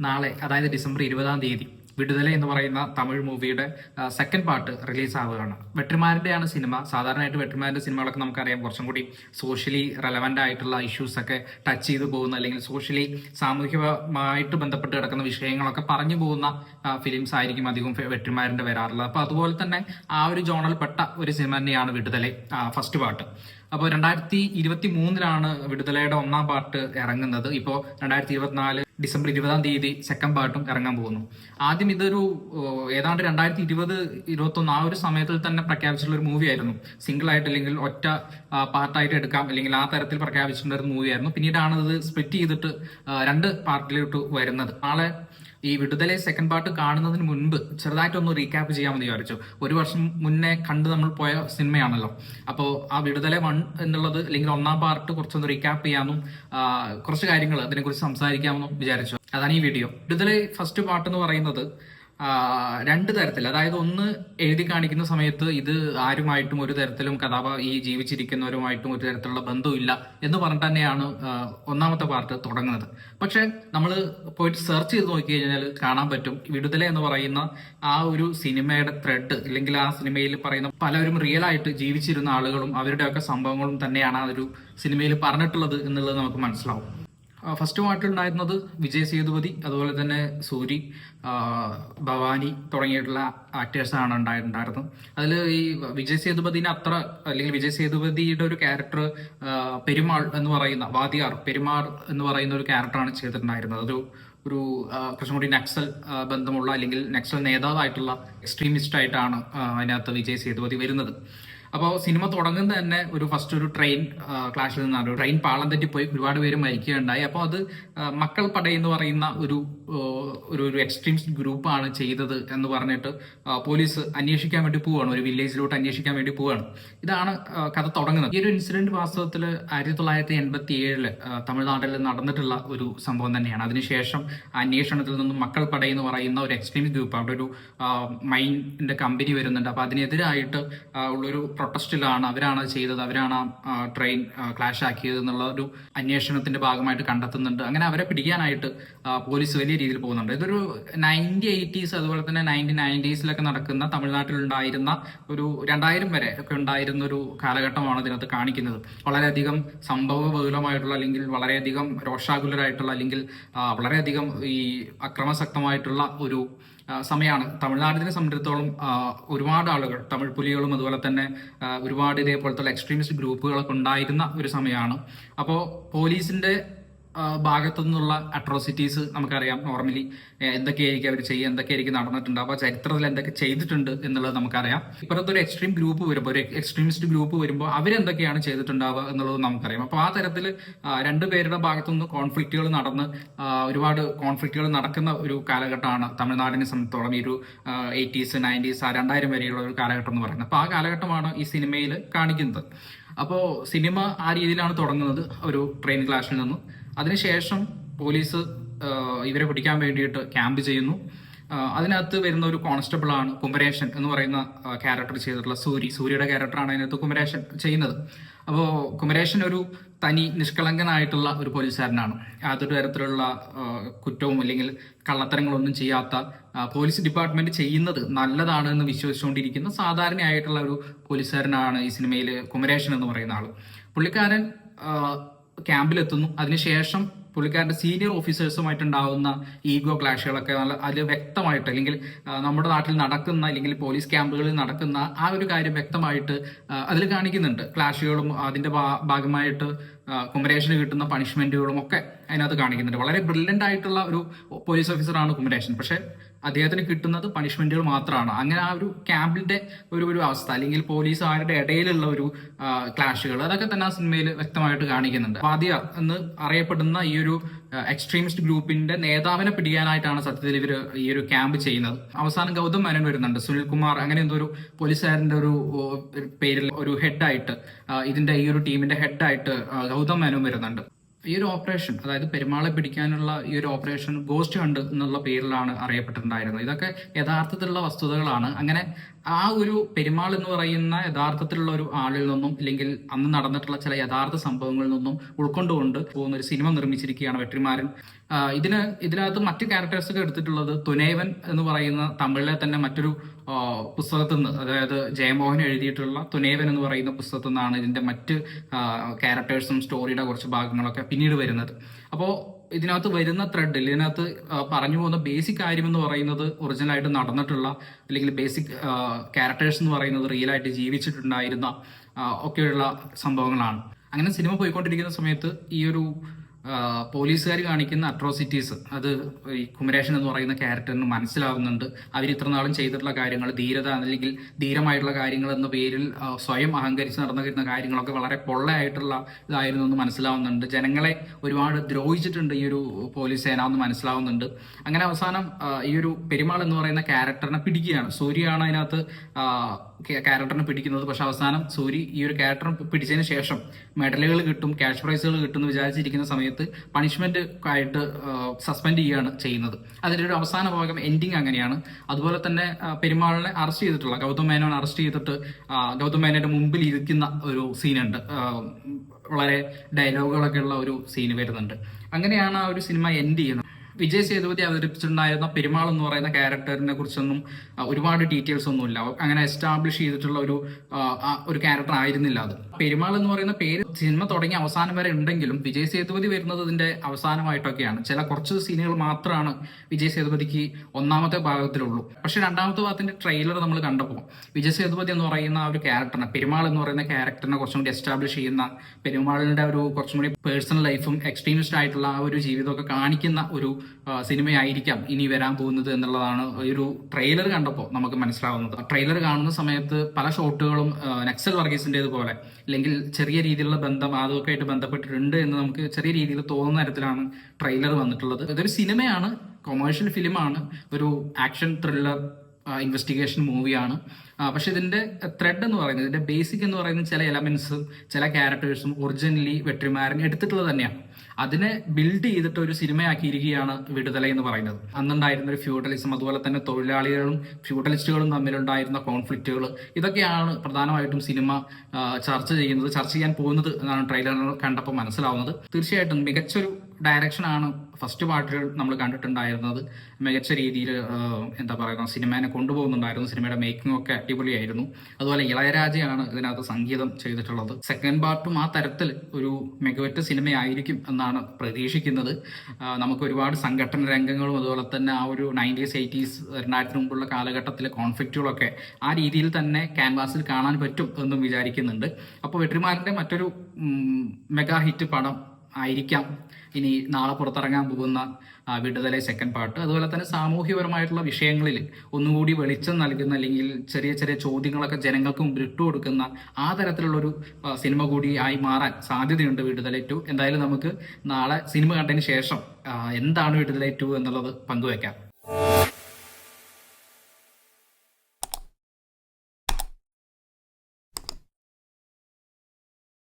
നാളെ അതായത് ഡിസംബർ ഇരുപതാം തീയതി വിടുതല എന്ന് പറയുന്ന തമിഴ് മൂവിയുടെ സെക്കൻഡ് പാർട്ട് റിലീസ് ആവുകയാണ്. വെട്ടിമാരുടെയാണ് സിനിമ. സാധാരണയായിട്ട് വെട്ടിമാരുടെ സിനിമകളൊക്കെ നമുക്കറിയാം. കുറച്ചും കൂടി സോഷ്യലി റെലവന്റ് ആയിട്ടുള്ള ഇഷ്യൂസ് ഒക്കെ ടച്ച് ചെയ്തു പോകുന്ന അല്ലെങ്കിൽ സോഷ്യലി സാമൂഹികമായിട്ട് ബന്ധപ്പെട്ട് കിടക്കുന്ന വിഷയങ്ങളൊക്കെ പറഞ്ഞു പോകുന്ന ഫിലിംസ് ആയിരിക്കും അധികം വെട്ടിമാരുടെ വരാറുള്ളത്. അപ്പോൾ അതുപോലെ തന്നെ ആ ഒരു ജോണൽപ്പെട്ട ഒരു സിനിമ തന്നെയാണ് വിടുതല ഫസ്റ്റ് പാർട്ട് അപ്പോൾ രണ്ടായിരത്തി ഇരുപത്തി മൂന്നിലാണ് വിടുതലയുടെ ഒന്നാം പാർട്ട് ഇറങ്ങുന്നത്. ഇപ്പോൾ രണ്ടായിരത്തി ഇരുപത്തിനാല് ഡിസംബർ ഇരുപതാം തീയതി സെക്കൻഡ് പാർട്ടും ഇറങ്ങാൻ പോകുന്നു. ആദ്യം ഇതൊരു ഏതാണ്ട് രണ്ടായിരത്തി ഇരുപത് ഇരുപത്തൊന്ന് ആ ഒരു സമയത്തിൽ തന്നെ പ്രഖ്യാപിച്ചിട്ടുള്ള ഒരു മൂവി ആയിരുന്നു. സിംഗിൾ ആയിട്ട് അല്ലെങ്കിൽ ഒറ്റ പാർട്ടായിട്ട് എടുക്കാം. അല്ലെങ്കിൽ ആ തരത്തിൽ പ്രഖ്യാപിച്ചിട്ടുള്ള ഒരു മൂവി ആയിരുന്നു. പിന്നീടാണ് ഇത് സ്പ്ലിറ്റ് ചെയ്തിട്ട് രണ്ട് പാർട്ടിലോട്ട് വരുന്നത്. നാളെ ഈ വിടുതലെ സെക്കൻഡ് പാർട്ട് കാണുന്നതിന് മുൻപ് ചെറുതായിട്ടൊന്ന് റീക്യാപ്പ് ചെയ്യാമെന്ന് വിചാരിച്ചു. ഒരു വർഷം മുന്നേ കണ്ട് നമ്മൾ പോയ സിനിമയാണല്ലോ. അപ്പോൾ ആ വിടുതലെ വൺ എന്നുള്ളത് അല്ലെങ്കിൽ ഒന്നാം പാർട്ട് കുറച്ചൊന്ന് റീക്യാപ്പ് ചെയ്യാമെന്നും കുറച്ച് കാര്യങ്ങൾ അതിനെക്കുറിച്ച് സംസാരിക്കാമെന്നും വിചാരിച്ചു. അതാണ് ഈ വീഡിയോ വിടുതലെ ഫസ്റ്റ് പാർട്ട് എന്ന് പറയുന്നത് രണ്ട് തരത്തിൽ. അതായത് ഒന്ന് എഴുതി കാണിക്കുന്ന സമയത്ത് ഇത് ആരുമായിട്ടും ഒരു തരത്തിലും കഥാപ ഈ ജീവിച്ചിരിക്കുന്നവരുമായിട്ടും ഒരു തരത്തിലുള്ള ബന്ധമില്ല എന്ന് പറഞ്ഞിട്ട് തന്നെയാണ് ഒന്നാമത്തെ പാർട്ട് തുടങ്ങുന്നത്. പക്ഷെ നമ്മൾ പോയിട്ട് സെർച്ച് ചെയ്ത് നോക്കി കഴിഞ്ഞാൽ കാണാൻ പറ്റും. വിടുതല എന്ന് പറയുന്ന ആ ഒരു സിനിമയുടെ ത്രെഡ് അല്ലെങ്കിൽ ആ സിനിമയിൽ പറയുന്ന പലരും റിയൽ ആയിട്ട് ജീവിച്ചിരുന്ന ആളുകളും അവരുടെയൊക്കെ സംഭവങ്ങളും തന്നെയാണ് ആ ഒരു സിനിമയിൽ പറഞ്ഞിട്ടുള്ളത് എന്നുള്ളത് നമുക്ക് മനസ്സിലാവും. ഫസ്റ്റ് പാട്ടിലുണ്ടായിരുന്നത് വിജയ് സേതുപതി അതുപോലെ തന്നെ സൂരി ഭവാനി തുടങ്ങിയിട്ടുള്ള ആക്ടേഴ്സാണ് ഉണ്ടായിട്ടുണ്ടായിരുന്നത് അതിൽ ഈ വിജയ് സേതുപതിനെ അത്ര അല്ലെങ്കിൽ വിജയ് സേതുപതിയുടെ ഒരു ക്യാരക്ടർ പെരുമാൾ എന്ന് പറയുന്ന വാദിയാർ പെരുമാൾ എന്ന് പറയുന്ന ഒരു ക്യാരക്ടറാണ് ചെയ്തിട്ടുണ്ടായിരുന്നത്. ഒരു ഒരു കുറച്ചും കൂടി നക്സൽ ബന്ധമുള്ള അല്ലെങ്കിൽ നക്സൽ നേതാവായിട്ടുള്ള എക്സ്ട്രീമിസ്റ്റ് ആയിട്ടാണ് അതിനകത്ത് വിജയ് സേതുപതി വരുന്നത്. അപ്പോൾ സിനിമ തുടങ്ങുന്ന തന്നെ ഒരു ഫസ്റ്റ് ഒരു ട്രെയിൻ ക്ലാഷിൽ നിന്നാണ്. ട്രെയിൻ പാളം തെറ്റി പോയി. ഒരുപാട് പേര് മരിക്കുകയുണ്ടായി. അപ്പോൾ അത് മക്കൾ പട എന്ന് പറയുന്ന ഒരു ഒരു ഒരു എക്സ്ട്രീംസ് ഗ്രൂപ്പാണ് ചെയ്തത് എന്ന് പറഞ്ഞിട്ട് പോലീസ് അന്വേഷിക്കാൻ വേണ്ടി പോവുകയാണ് ഒരു വില്ലേജിലോട്ട് അന്വേഷിക്കാൻ വേണ്ടി പോവുകയാണ് ഇതാണ് കഥ തുടങ്ങുന്നത്. ഈ ഒരു ഇൻസിഡന്റ് വാസ്തവത്തിൽ ആയിരത്തി തൊള്ളായിരത്തി എൺപത്തി ഏഴിൽ തമിഴ്നാട്ടിൽ നടന്നിട്ടുള്ള ഒരു സംഭവം തന്നെയാണ്. അതിനുശേഷം അന്വേഷണത്തിൽ നിന്നും മക്കൾ പട എന്ന് പറയുന്ന ഒരു എക്സ്ട്രീംസ് ഗ്രൂപ്പ് അവിടെ ഒരു മൈൻഡിന്റെ കമ്പനി വരുന്നുണ്ട്. അപ്പോൾ അതിനെതിരായിട്ട് ഉള്ളൊരു പ്രൊട്ടസ്റ്റിലാണ് അവരാണ് ചെയ്തത് അവരാണ് ട്രെയിൻ ക്ലാഷ് ആക്കിയത് എന്നുള്ള ഒരു അന്വേഷണത്തിന്റെ ഭാഗമായിട്ട് കണ്ടെത്തുന്നുണ്ട്. അങ്ങനെ അവരെ പിടിക്കാനായിട്ട് പോലീസ് വലിയ രീതിയിൽ പോകുന്നുണ്ട്. ഇതൊരു നയന്റി എയ്റ്റീസ് അതുപോലെ തന്നെ നയന്റി നയന്റീസിലൊക്കെ നടക്കുന്ന തമിഴ്നാട്ടിൽ ഉണ്ടായിരുന്ന ഒരു രണ്ടായിരം വരെ ഒക്കെ ഉണ്ടായിരുന്ന ഒരു കാലഘട്ടമാണ് ഇതിനകത്ത് കാണിക്കുന്നത്. വളരെയധികം സംഭവ ബഹുലമായിട്ടുള്ള അല്ലെങ്കിൽ വളരെയധികം രോഷാകുലരായിട്ടുള്ള അല്ലെങ്കിൽ വളരെയധികം ഈ അക്രമസക്തമായിട്ടുള്ള ഒരു സമയമാണ് തമിഴ്നാടിനെ സംബന്ധിച്ചിടത്തോളം ഒരുപാട് ആളുകൾ തമിഴ് പുലികളും അതുപോലെ തന്നെ ഒരുപാട് ഇതേപോലത്തെ എക്സ്ട്രീമിസ്റ്റ് ഗ്രൂപ്പുകളൊക്കെ ഉണ്ടായിരുന്ന ഒരു സമയമാണ് അപ്പോൾ പോലീസിന്റെ ഭാഗത്തു നിന്നുള്ള അട്രോസിറ്റീസ് നമുക്കറിയാം നോർമലി എന്തൊക്കെയായിരിക്കും അവർ ചെയ്യുക എന്തൊക്കെയായിരിക്കും നടന്നിട്ടുണ്ട് അപ്പോൾ ചരിത്രത്തിൽ എന്തൊക്കെ ചെയ്തിട്ടുണ്ട് എന്നുള്ളത് നമുക്കറിയാം. ഇപ്പോഴത്തെ ഒരു എക്സ്ട്രീം ഗ്രൂപ്പ് വരുമ്പോൾ ഒരു എക്സ്ട്രീമിസ്റ്റ് ഗ്രൂപ്പ് വരുമ്പോൾ അവരെന്തൊക്കെയാണ് ചെയ്തിട്ടുണ്ടാവുക എന്നുള്ളത് നമുക്കറിയാം. അപ്പോൾ ആ തരത്തിൽ രണ്ടുപേരുടെ ഭാഗത്തു നിന്ന് കോൺഫ്ലിക്റ്റുകൾ നടന്ന് ഒരുപാട് കോൺഫ്ലിക്റ്റുകൾ നടക്കുന്ന ഒരു കാലഘട്ടമാണ് തമിഴ്നാടിനെ സംബന്ധിച്ചോളം ഈ ഒരു എയ്റ്റീസ് നയന്റീസ് ആ രണ്ടായിരം വരെയുള്ള ഒരു കാലഘട്ടം എന്ന് പറയുന്നത്. അപ്പോൾ ആ കാലഘട്ടമാണ് ഈ സിനിമയിൽ കാണിക്കുന്നത്. അപ്പോൾ സിനിമ ആ രീതിയിലാണ് തുടങ്ങുന്നത്. ഒരു ട്രെയിൻ ക്ലാഷിൽ നിന്നും. അതിനുശേഷം പോലീസ് ഇവരെ പിടിക്കാൻ വേണ്ടിയിട്ട് ക്യാമ്പ് ചെയ്യുന്നു. അതിനകത്ത് വരുന്ന ഒരു കോൺസ്റ്റബിൾ ആണ് കുമരേശൻ എന്ന് പറയുന്ന ക്യാരക്ടർ ചെയ്തിട്ടുള്ള സൂരി. സൂര്യയുടെ ക്യാരക്ടറാണ് അതിനകത്ത് കുമരേശൻ ചെയ്യുന്നത്. അപ്പോൾ കുമരേശൻ ഒരു തനി നിഷ്കളങ്കനായിട്ടുള്ള ഒരു പോലീസുകാരനാണ്. യാതൊരു തരത്തിലുള്ള കുറ്റവും അല്ലെങ്കിൽ കള്ളത്തരങ്ങളൊന്നും ചെയ്യാത്ത പോലീസ് ഡിപ്പാർട്ട്മെന്റ് ചെയ്യുന്നത് നല്ലതാണ് എന്ന് വിശ്വസിച്ചുകൊണ്ടിരിക്കുന്ന സാധാരണയായിട്ടുള്ള ഒരു പോലീസുകാരനാണ് ഈ സിനിമയിൽ കുമരേശൻ എന്ന് പറയുന്ന ആൾ പുള്ളിക്കാരൻ ക്യാമ്പിലെത്തുന്നു. അതിനുശേഷം പുള്ളിക്കാരന്റെ സീനിയർ ഓഫീസേഴ്സുമായിട്ടുണ്ടാവുന്ന ഈഗോ ക്ലാഷുകളൊക്കെ നല്ല അതിൽ വ്യക്തമായിട്ട് അല്ലെങ്കിൽ നമ്മുടെ നാട്ടിൽ നടക്കുന്ന അല്ലെങ്കിൽ പോലീസ് ക്യാമ്പുകളിൽ നടക്കുന്ന ആ ഒരു കാര്യം വ്യക്തമായിട്ട് അതിൽ കാണിക്കുന്നുണ്ട്. ക്ലാഷുകളും അതിന്റെ ഭാഗമായിട്ട് കുമരേഷന് കിട്ടുന്ന പണിഷ്മെന്റുകളും ഒക്കെ അതിനകത്ത് കാണിക്കുന്നുണ്ട്. വളരെ ബ്രില്യന്റ് ആയിട്ടുള്ള ഒരു പോലീസ് ഓഫീസറാണ് കുമരേഷൻ പക്ഷെ അദ്ദേഹത്തിന് കിട്ടുന്നത് പണിഷ്മെന്റുകൾ മാത്രമാണ് അങ്ങനെ ആ ഒരു ക്യാമ്പിന്റെ ഒരു ഒരു അവസ്ഥ അല്ലെങ്കിൽ പോലീസുകാരുടെ ഇടയിലുള്ള ഒരു ക്ലാഷുകൾ അതൊക്കെ തന്നെ ആ സിനിമയിൽ വ്യക്തമായിട്ട് കാണിക്കുന്നുണ്ട്. വാദിയ എന്ന് അറിയപ്പെടുന്ന ഈ ഒരു എക്സ്ട്രീമിസ്റ്റ് ഗ്രൂപ്പിന്റെ നേതാവിനെ പിടിക്കാനായിട്ടാണ് സത്യത്തിൽ ഇവർ ഈ ഒരു ക്യാമ്പ് ചെയ്യുന്നത്. അവസാനം ഗൗതം മേനൻ വരുന്നുണ്ട് സുനിൽ കുമാർ അങ്ങനെ എന്തോ ഒരു പോലീസുകാരന്റെ ഒരു പേരിൽ ഒരു ഹെഡായിട്ട് ഇതിന്റെ ഈ ഒരു ടീമിന്റെ ഹെഡായിട്ട് ഗൗതം മേനോൻ വരുന്നുണ്ട്. ഈ ഒരു ഓപ്പറേഷൻ അതായത് പെരുമാളെ പിടിക്കാനുള്ള ഈ ഒരു ഓപ്പറേഷൻ ഗോസ്റ്റ് ഹണ്ട് എന്നുള്ള പേരിലാണ് അറിയപ്പെട്ടിട്ടുണ്ടായിരുന്നത്. ഇതൊക്കെ യഥാർത്ഥത്തിലുള്ള വസ്തുതകളാണ്. അങ്ങനെ ആ ഒരു പെരുമാൾ എന്ന് പറയുന്ന യഥാർത്ഥത്തിലുള്ള ഒരു ആളിൽ നിന്നും ഇല്ലെങ്കിൽ അന്ന് നടന്നിട്ടുള്ള ചില യഥാർത്ഥ സംഭവങ്ങളിൽ നിന്നും ഉൾക്കൊണ്ടുകൊണ്ട് പോകുന്ന ഒരു സിനിമ നിർമ്മിച്ചിരിക്കുകയാണ് വെട്ടിമാരൻ ഇതിന് ഇതിനകത്ത് മറ്റ് ക്യാരക്ടേഴ്സ് ഒക്കെ എടുത്തിട്ടുള്ളത് തുനേവൻ എന്ന് പറയുന്ന തമിഴിലെ തന്നെ മറ്റൊരു പുസ്തകത്തിൽ നിന്ന് അതായത് ജയമോഹൻ എഴുതിയിട്ടുള്ള തുനേവൻ എന്ന് പറയുന്ന പുസ്തകത്തിൽ നിന്നാണ് ഇതിന്റെ മറ്റ് ക്യാരക്ടേഴ്സും സ്റ്റോറിയുടെ കുറച്ച് ഭാഗങ്ങളൊക്കെ പിന്നീട് വരുന്നത്. അപ്പോൾ ഇതിനകത്ത് വരുന്ന ത്രെഡിൽ ഇതിനകത്ത് പറഞ്ഞു പോകുന്ന ബേസിക് കാര്യം എന്ന് പറയുന്നത് ഒറിജിനലായിട്ട് നടന്നിട്ടുള്ള അല്ലെങ്കിൽ ബേസിക് ക്യാരക്ടേഴ്സ് എന്ന് പറയുന്നത് റിയൽ ആയിട്ട് ജീവിച്ചിട്ടുണ്ടായിരുന്ന ഒക്കെയുള്ള സംഭവങ്ങളാണ്. അങ്ങനെ സിനിമ പോയിക്കൊണ്ടിരിക്കുന്ന സമയത്ത് ഈ ഒരു പോലീസുകാർ കാണിക്കുന്ന അട്രോസിറ്റീസ് അത് ഈ കുമരേഷൻ എന്ന് പറയുന്ന ക്യാരക്ടറിന് മനസ്സിലാവുന്നുണ്ട്. അവർ ഇത്ര നാളും ചെയ്തിട്ടുള്ള കാര്യങ്ങൾ ധീരത അല്ലെങ്കിൽ ധീരമായിട്ടുള്ള കാര്യങ്ങൾ എന്ന പേരിൽ സ്വയം അഹങ്കരിച്ച് നടന്നിരുന്ന കാര്യങ്ങളൊക്കെ വളരെ പൊള്ളയായിട്ടുള്ള ഇതായിരുന്നു എന്ന് മനസ്സിലാവുന്നുണ്ട്. ജനങ്ങളെ ഒരുപാട് ദ്രോഹിച്ചിട്ടുണ്ട് ഈ ഒരു പോലീസ് സേന എന്ന് മനസ്സിലാവുന്നുണ്ട്. അങ്ങനെ അവസാനം ഈ ഒരു പെരുമാൾ എന്ന് പറയുന്ന ക്യാരക്ടറിനെ പിടിക്കുകയാണ്. സൂര്യയാണ് അതിനകത്ത് ക്യാരക്ടറിനെ പിടിക്കുന്നത്. പക്ഷെ അവസാനം സൂരി ഈ ഒരു ക്യാരക്ടർ പിടിച്ചതിന് ശേഷം മെഡലുകൾ കിട്ടും ക്യാഷ് പ്രൈസുകൾ കിട്ടും എന്ന് വിചാരിച്ചിരിക്കുന്ന സമയത്ത് പണിഷ്മെന്റ് ആയിട്ട് സസ്പെൻഡ് ചെയ്യുകയാണ് ചെയ്യുന്നത്. അതിന്റെ ഒരു അവസാന ഭാഗം എൻഡിങ് അങ്ങനെയാണ്. അതുപോലെ തന്നെ പെരുമാളിനെ അറസ്റ്റ് ചെയ്തിട്ടുള്ള ഗൗതം മേനോൻ അറസ്റ്റ് ചെയ്തിട്ട് ഗൗതം മേനോന്റെ മുമ്പിൽ ഇരിക്കുന്ന ഒരു സീനുണ്ട് വളരെ ഡയലോഗുകളൊക്കെ ഉള്ള ഒരു സീന് വരുന്നുണ്ട്. അങ്ങനെയാണ് ആ ഒരു സിനിമ എൻഡ് ചെയ്യുന്നത്. വിജയ് സേതുപതി അവതരിപ്പിച്ചിട്ടുണ്ടായിരുന്ന പെരുമാൾ എന്ന് പറയുന്ന ക്യാരക്ടറിനെ കുറിച്ചൊന്നും ഒരുപാട് ഡീറ്റെയിൽസ് ഒന്നും ഇല്ല അങ്ങനെ എസ്റ്റാബ്ലിഷ് ചെയ്തിട്ടുള്ള ഒരു ഒരു ക്യാരക്ടർ ആയിരുന്നില്ല അത്. പെരുമാൾ എന്ന് പറയുന്ന പേര് സിനിമ തുടങ്ങി അവസാനം വരെ ഉണ്ടെങ്കിലും വിജയ് സേതുപതി വരുന്നത് ഇതിന്റെ അവസാനമായിട്ടൊക്കെയാണ്. ചില കുറച്ച് സീനുകൾ മാത്രമാണ് വിജയ് സേതുപതിക്ക് ഒന്നാമത്തെ ഭാഗത്തിലുള്ളൂ. പക്ഷെ രണ്ടാമത്തെ ഭാഗത്തിന്റെ ട്രെയിലർ നമ്മൾ കണ്ടപ്പോൾ വിജയ് സേതുപതി എന്ന് പറയുന്ന ഒരു ക്യാരക്ടറിനെ പെരുമാൾ എന്ന് പറയുന്ന ക്യാരക്ടറിനെ കുറച്ചും കൂടി എസ്റ്റാബ്ലിഷ് ചെയ്യുന്ന പെരുമാളിന്റെ ഒരു കുറച്ചും കൂടി പേഴ്സണൽ ലൈഫും എക്സ്ട്രീമിസ്റ്റ് ആയിട്ടുള്ള ആ ഒരു ജീവിതമൊക്കെ കാണിക്കുന്ന ഒരു സിനിമയായിരിക്കാം ഇനി വരാൻ പോകുന്നത് എന്നുള്ളതാണ് ഒരു ട്രെയിലർ കണ്ടപ്പോൾ നമുക്ക് മനസ്സിലാവുന്നത്. ട്രെയിലർ കാണുന്ന സമയത്ത് പല ഷോട്ടുകളും നക്സൽ നക്സൽ വർഗീസിന്റെതുപോലെ അല്ലെങ്കിൽ ചെറിയ രീതിയിലുള്ള ബന്ധം അതൊക്കെ ആയിട്ട് ബന്ധപ്പെട്ടിട്ടുണ്ട് എന്ന് നമുക്ക് ചെറിയ രീതിയിൽ തോന്നുന്ന തരത്തിലാണ് ട്രെയിലർ വന്നിട്ടുള്ളത്. ഇതൊരു സിനിമയാണ് കൊമേഴ്ഷ്യൽ ഫിലിമാണ് ഒരു ആക്ഷൻ ത്രില്ലർ ഇൻവെസ്റ്റിഗേഷൻ മൂവിയാണ് പക്ഷെ ഇതിന്റെ ത്രെഡ് എന്ന് പറയുന്നത് ഇതിന്റെ ബേസിക് എന്ന് പറയുന്നത് ചില എലമെന്റ്സും ചില ക്യാരക്ടേഴ്സും ഒറിജിനലി വെട്രിമാരൻ എടുത്തിട്ടുള്ളത് തന്നെയാണ്. അതിനെ ബിൽഡ് ചെയ്തിട്ട് ഒരു സിനിമയാക്കിയിരിക്കുകയാണ് വിടുതല എന്ന് പറയുന്നത്. അന്നുണ്ടായിരുന്ന ഒരു ഫ്യൂഡലിസം അതുപോലെ തന്നെ തൊഴിലാളികളും ഫ്യൂഡലിസ്റ്റുകളും തമ്മിലുണ്ടായിരുന്ന കോൺഫ്ലിക്റ്റുകൾ ഇതൊക്കെയാണ് പ്രധാനമായിട്ടും സിനിമ ചർച്ച ചെയ്യുന്നത് ചർച്ച ചെയ്യാൻ പോകുന്നത് എന്നാണ് ട്രെയിലർ കണ്ടപ്പോൾ മനസ്സിലാവുന്നത്. തീർച്ചയായിട്ടും മികച്ചൊരു ഡയറക്ഷനാണ് ഫസ്റ്റ് പാർട്ടിൽ നമ്മൾ കണ്ടിട്ടുണ്ടായിരുന്നത്. മികച്ച രീതിയിൽ എന്താ പറയുക സിനിമേനെ കൊണ്ടുപോകുന്നുണ്ടായിരുന്നു. സിനിമയുടെ മേക്കിംഗ് ഒക്കെ അടിപൊളിയായിരുന്നു. അതുപോലെ ഇളയരാജയാണ് ഇതിനകത്ത് സംഗീതം ചെയ്തിട്ടുള്ളത്. സെക്കൻഡ് പാർട്ടും ആ തരത്തിൽ ഒരു മികവറ്റ സിനിമയായിരിക്കും എന്നാണ് പ്രതീക്ഷിക്കുന്നത്. നമുക്ക് ഒരുപാട് സംഘടന രംഗങ്ങളും അതുപോലെ തന്നെ ആ ഒരു നയന്റീസ് എയ്റ്റീസ് രണ്ടായിരത്തിന് മുമ്പുള്ള കാലഘട്ടത്തിലെ കോൺഫ്ലിക്റ്റുകളൊക്കെ ആ രീതിയിൽ തന്നെ ക്യാൻവാസിൽ കാണാൻ പറ്റും എന്നും വിചാരിക്കുന്നുണ്ട്. അപ്പോൾ വെട്രിമാരന്റെ മറ്റൊരു മെഗാ ഹിറ്റ് പടം ആയിരിക്കാം. ഇനി നാളെ പുറത്തിറങ്ങാൻ പോകുന്ന വിടുതലെ സെക്കൻഡ് പാർട്ട് അതുപോലെ തന്നെ സാമൂഹ്യപരമായിട്ടുള്ള വിഷയങ്ങളിൽ ഒന്നുകൂടി വെളിച്ചം നൽകുന്ന അല്ലെങ്കിൽ ചെറിയ ചെറിയ ചോദ്യങ്ങളൊക്കെ ജനങ്ങൾക്ക് മുമ്പിൽ ഇട്ടുകൊടുക്കുന്ന ആ തരത്തിലുള്ളൊരു സിനിമ കൂടി ആയി മാറാൻ സാധ്യതയുണ്ട് വിടുതല ടു എന്തായാലും നമുക്ക് നാളെ സിനിമ കണ്ടതിന് ശേഷം എന്താണ് വിടുതല ടു എന്നുള്ളത് പങ്കുവെക്കാം.